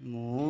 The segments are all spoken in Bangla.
মনে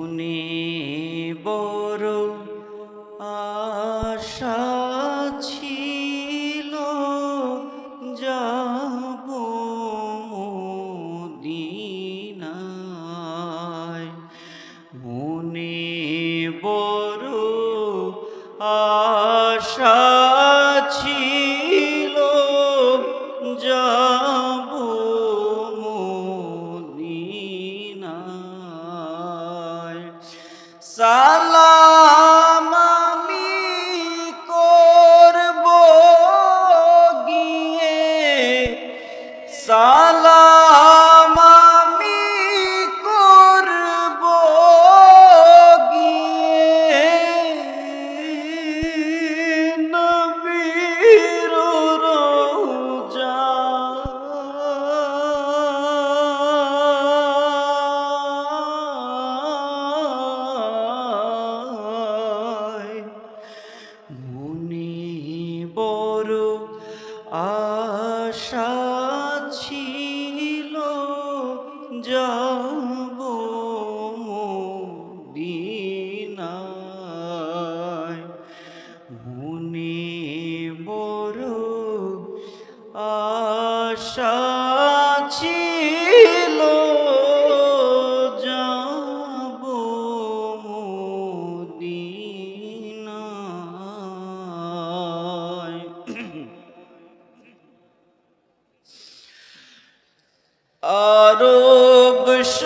আশা ছিল যাব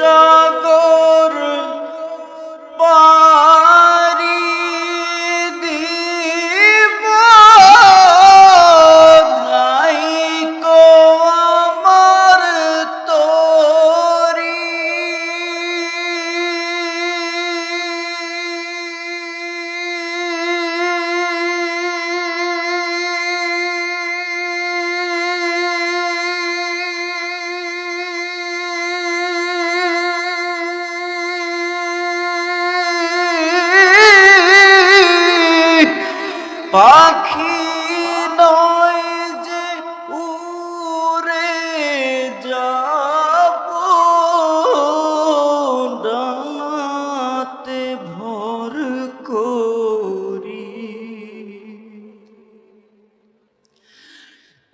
আরব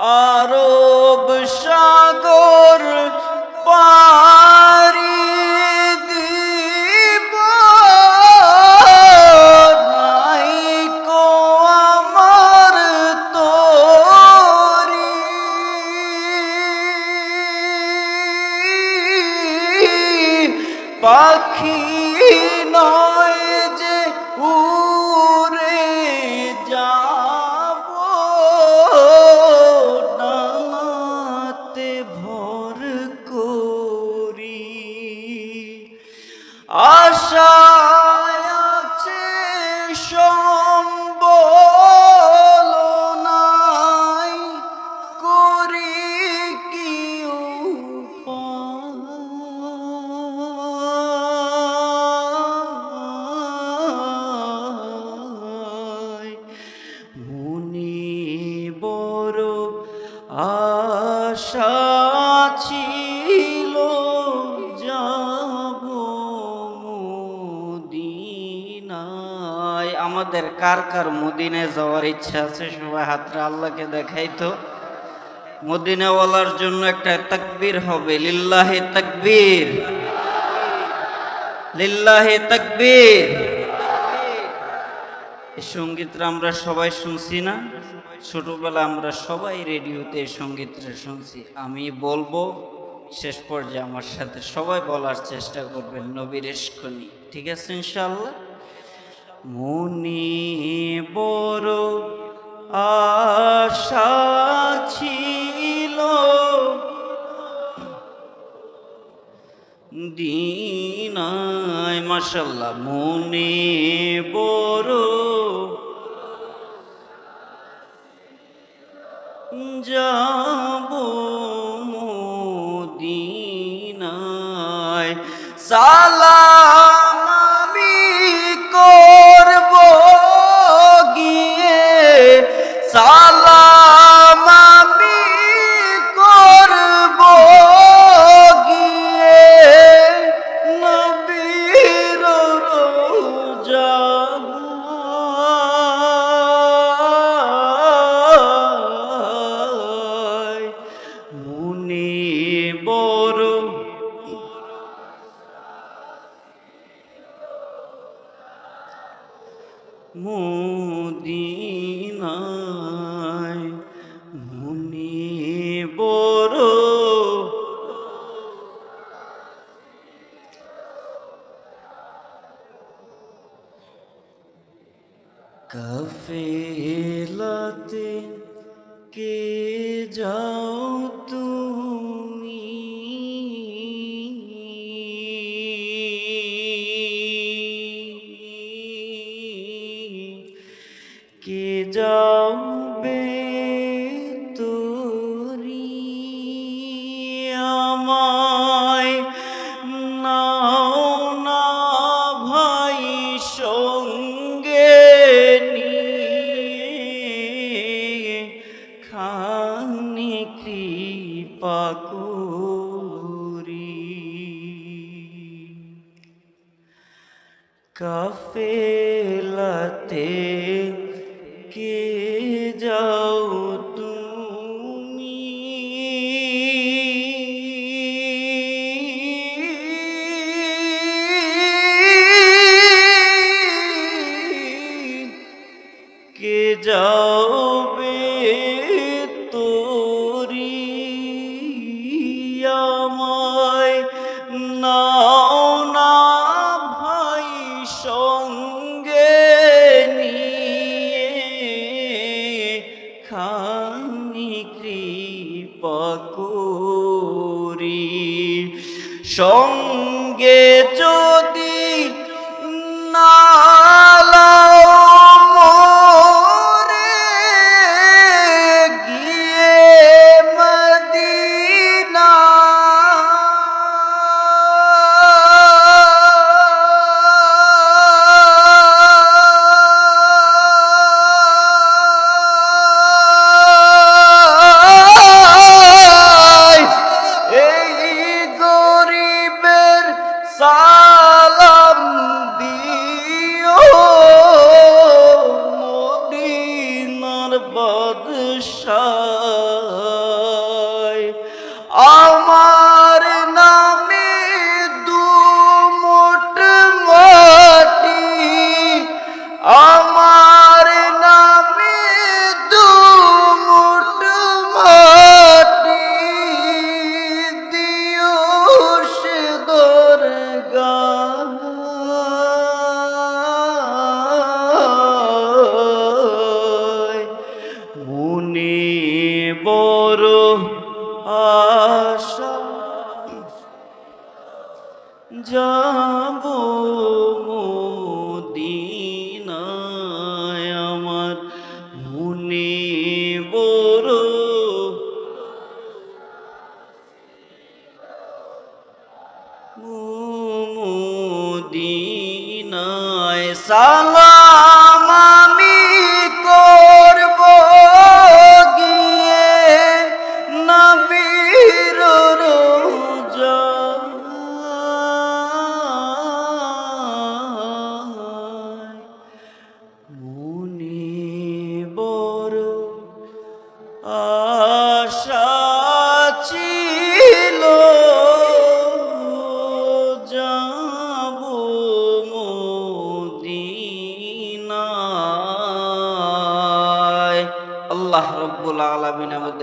আরব সাগর পারি দিব। নাইকো আমার তোরি। পাখি ছিল যাব মদিনায়। আমাদের কার কার মদিনায় যাওয়ার ইচ্ছা আছে, সবাই হাতরা আল্লাহকে দেখাই তো মদিনাওয়ালার জন্য একটা তাকবীর হবে, লিল্লাহে তাকবীর। লিল্লাহে তাকবীর। এই সঙ্গীতটা আমরা সবাই শুনছি না? ছোটবেলা আমরা সবাই রেডিওতে এই সঙ্গীতটা শুনছি। আমি বলব, শেষ পর্যায়ে আমার সাথে সবাই বলার চেষ্টা করবেন নবীর এসকনি ঠিক আছে ইনশাল্লাহ মনে বড় আশা ছিল, দিনায় মাসাল্লাহ মনে বড় যাব মোদিনায়। সালাম মদিনায় মনে বড় কাফেলাতে Don't. show সঙ্গে যদি না Salam.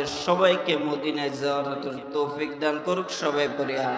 আমাদের সবাইকে মদিনায় যাওয়ার তৌফিক দান করুক সবাই পরিহার